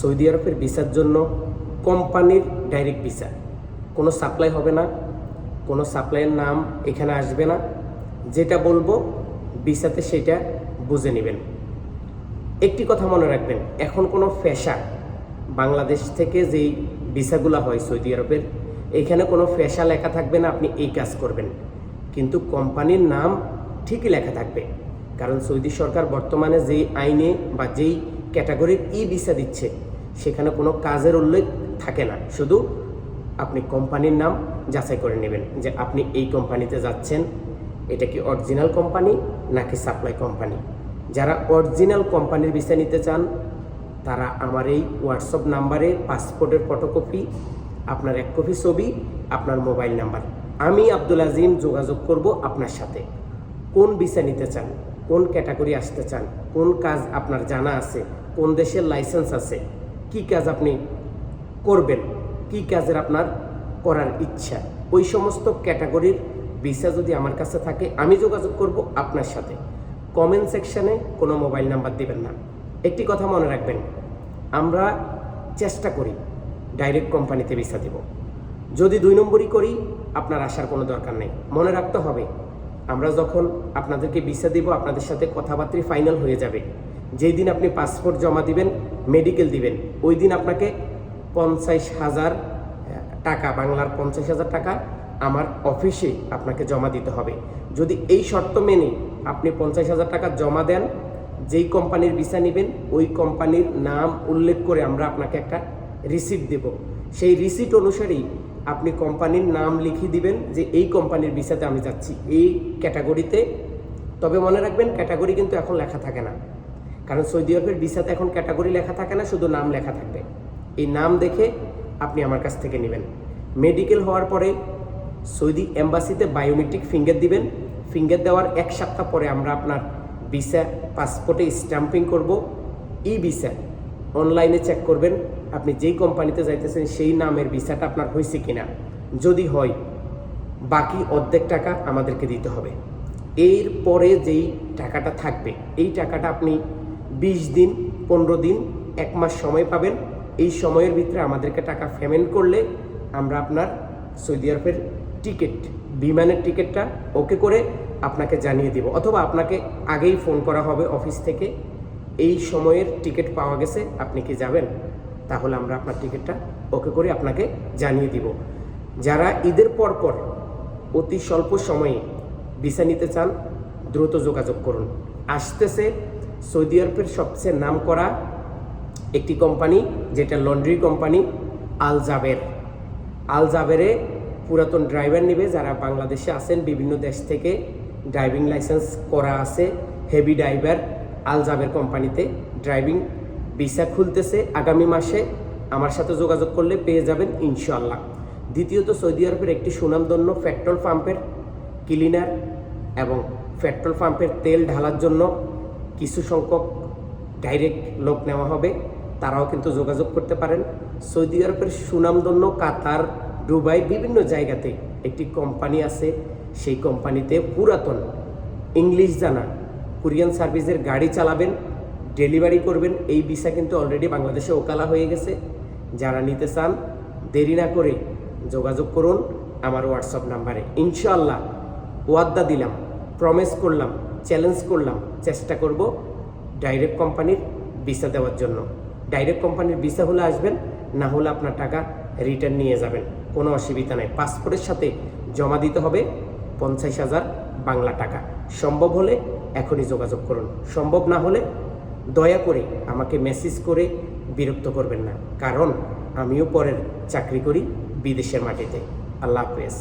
Saudi আরবের ভিসার জন্য কোম্পানির ডাইরেক্ট ভিসা। কোনো সাপ্লাই হবে না, কোনো সাপ্লাইয়ের নাম এখানে আসবে না। যেটা বলব, ভিসাতে সেটা বুঝে নেবেন। একটি কথা মনে রাখবেন, এখন কোনো ফেশা বাংলাদেশ থেকে যেই ভিসাগুলো হয় সৌদি আরবের, এখানে কোনো ফেশা লেখা থাকবে না, আপনি এই কাজ করবেন। কিন্তু কোম্পানির নাম ঠিকই লেখা থাকবে। কারণ সৌদি সরকার বর্তমানে যেই আইনে বা যেই ক্যাটাগরির ই ভিসা দিচ্ছে সেখানে কোনো কাজের উল্লেখ থাকে না। শুধু আপনি কোম্পানির নাম যাচাই করে নেবেন যে আপনি এই কোম্পানিতে যাচ্ছেন, এটা কি অরিজিনাল কোম্পানি নাকি সাপ্লাই কোম্পানি। যারা অরিজিনাল কোম্পানির ভিসা নিতে চান, তারা আমার এই হোয়াটসঅ্যাপ নাম্বারে পাসপোর্টের ফটোকপি, আপনার এক কপি ছবি, আপনার মোবাইল নাম্বার। আমি আব্দুল আজিম যোগাযোগ করব আপনার সাথে। কোন ভিসা নিতে চান, কোন ক্যাটাগরি আসতে চান, কোন কাজ আপনার জানা আছে, কোন দেশের লাইসেন্স আছে কি কাজ আপনি করবেন? কি কাজের আপনার করার ইচ্ছা? ওই সমস্ত ক্যাটাগরির ভিসা যদি আমার কাছে থাকে, আমি যোগাযোগ করব আপনার সাথে। কমেন্ট সেকশানে কোনো মোবাইল নাম্বার দেবেন না। একটি কথা মনে রাখবেন, আমরা চেষ্টা করি ডাইরেক্ট কোম্পানিতে ভিসা দেব। যদি দুই নম্বরই করি, আপনার আসার কোনো দরকার নেই। মনে রাখতে হবে, আমরা যখন আপনাদেরকে ভিসা দিব, আপনাদের সাথে কথাবার্তা ফাইনাল হয়ে যাবে। যেই দিন আপনি পাসপোর্ট জমা দিবেন মেডিকেল দিবেন। ওই দিন আপনাকে পঞ্চাশ হাজার টাকা, বাংলার পঞ্চাশ হাজার টাকা আমার অফিসে আপনাকে জমা দিতে হবে। যদি এই শর্ত মেনে আপনি পঞ্চাশ হাজার টাকা জমা দেন, যেই কোম্পানির ভিসা নেবেন, ওই কোম্পানির নাম উল্লেখ করে আমরা আপনাকে একটা রিসিপ্ট দেব। সেই রিসিপ্ট অনুসারেই আপনি কোম্পানির নাম লিখিয়ে দিবেন যে এই কোম্পানির ভিসাতে আমি যাচ্ছি। এই ক্যাটাগরিতে তবে মনে রাখবেন ক্যাটাগরি কিন্তু এখন লেখা থাকে না। কারণ সৌদি আরবের ভিসাতে এখন ক্যাটাগরি লেখা থাকে না, শুধু নাম লেখা থাকবে। এই নাম দেখে আপনি আমার কাছ থেকে নেবেন। মেডিকেল হওয়ার পরে সৌদি এম্বাসিতে বায়োমেট্রিক ফিঙ্গার দিবেন। ফিঙ্গার দেওয়ার এক সপ্তাহ পরে আমরা আপনার ভিসা পাসপোর্টে স্ট্যাম্পিং করব। ই ভিসা অনলাইনে চেক করবেন, আপনি যেই কোম্পানিতে যাইতেছেন সেই নামের ভিসাটা আপনার হয়েছে কিনা। যদি হয়, বাকি অর্ধেক টাকা আমাদেরকে দিতে হবে। এর পরে যেই টাকাটা থাকবে, এই টাকাটা আপনি বিশ দিন, পনেরো দিন, এক মাস সময় পাবেন। এই সময়ের ভিতরে আমাদেরকে টাকা পেমেন্ট করলে আমরা আপনার সৌদি আরবের টিকিট বিমানের টিকিটটা ওকে করে আপনাকে জানিয়ে দিব। অথবা আপনাকে আগেই ফোন করা হবে অফিস থেকে, এই সময়ের টিকিট পাওয়া গেছে, আপনি কি যাবেন? তাহলে আমরা আপনার টিকিটটা ওকে করে আপনাকে জানিয়ে দিব। যারা ঈদের পর পর অতি স্বল্প সময়ে ভিসা নিতে চান, দ্রুত যোগাযোগ করুন। আসতেছে সৌদি আরবের সবচেয়ে নাম করা একটি কোম্পানি, যেটা laundry company, Al Jaber. Al জাবেরে পুরাতন ড্রাইভার নেবে, যারা বাংলাদেশে আছেন, বিভিন্ন দেশ থেকে ড্রাইভিং লাইসেন্স করা আছে, হেভি ড্রাইভার আল জাবের কোম্পানিতে। ড্রাইভিং ভিসা খুলতেছে আগামী মাসে। আমার সাথে যোগাযোগ করলে পেয়ে যাবেন ইনশাল্লাহ দ্বিতীয়ত, সৌদি আরবের একটি সুনামধন্য পেট্রোল পাম্পের ক্লিনার এবং পেট্রোল পাম্পের তেল ঢালার জন্য কিছু সংখ্যক ডাইরেক্ট লোক নেওয়া হবে, তারাও কিন্তু যোগাযোগ করতে পারেন। সৌদি আরবের সুনামধন্য কাতার, দুবাই বিভিন্ন জায়গাতে একটি কোম্পানি আছে। সেই কোম্পানিতে পুরাতন ইংলিশ জানা কোরিয়ান সার্ভিসের গাড়ি চালাবেন ডেলিভারি করবেন। এই ভিসা কিন্তু অলরেডি বাংলাদেশে ওকালা হয়ে গেছে। যারা নিতে চান, দেরি না করে যোগাযোগ করুন। আমার হোয়াটসঅ্যাপ নাম্বারে ইনশাল্লাহ ওয়াদ্দা দিলাম প্রমিস করলাম। চ্যালেঞ্জ করলাম, চেষ্টা করব ডাইরেক্ট কোম্পানির ভিসা দেওয়ার জন্য। ডাইরেক্ট কোম্পানির ভিসা হলে আসবেন, না হলে আপনার টাকা রিটার্ন নিয়ে যাবেন। কোনো অসুবিধা নাই। পাসপোর্টের সাথে জমা দিতে হবে পঞ্চাশ হাজার বাংলা টাকা। সম্ভব হলে এখনই যোগাযোগ করুন। সম্ভব না হলে দয়া করে আমাকে মেসেজ করে বিরক্ত করবেন না। কারণ আমিও পরের চাকরি করি বিদেশের মাটিতে। আল্লাহ হাফেজ।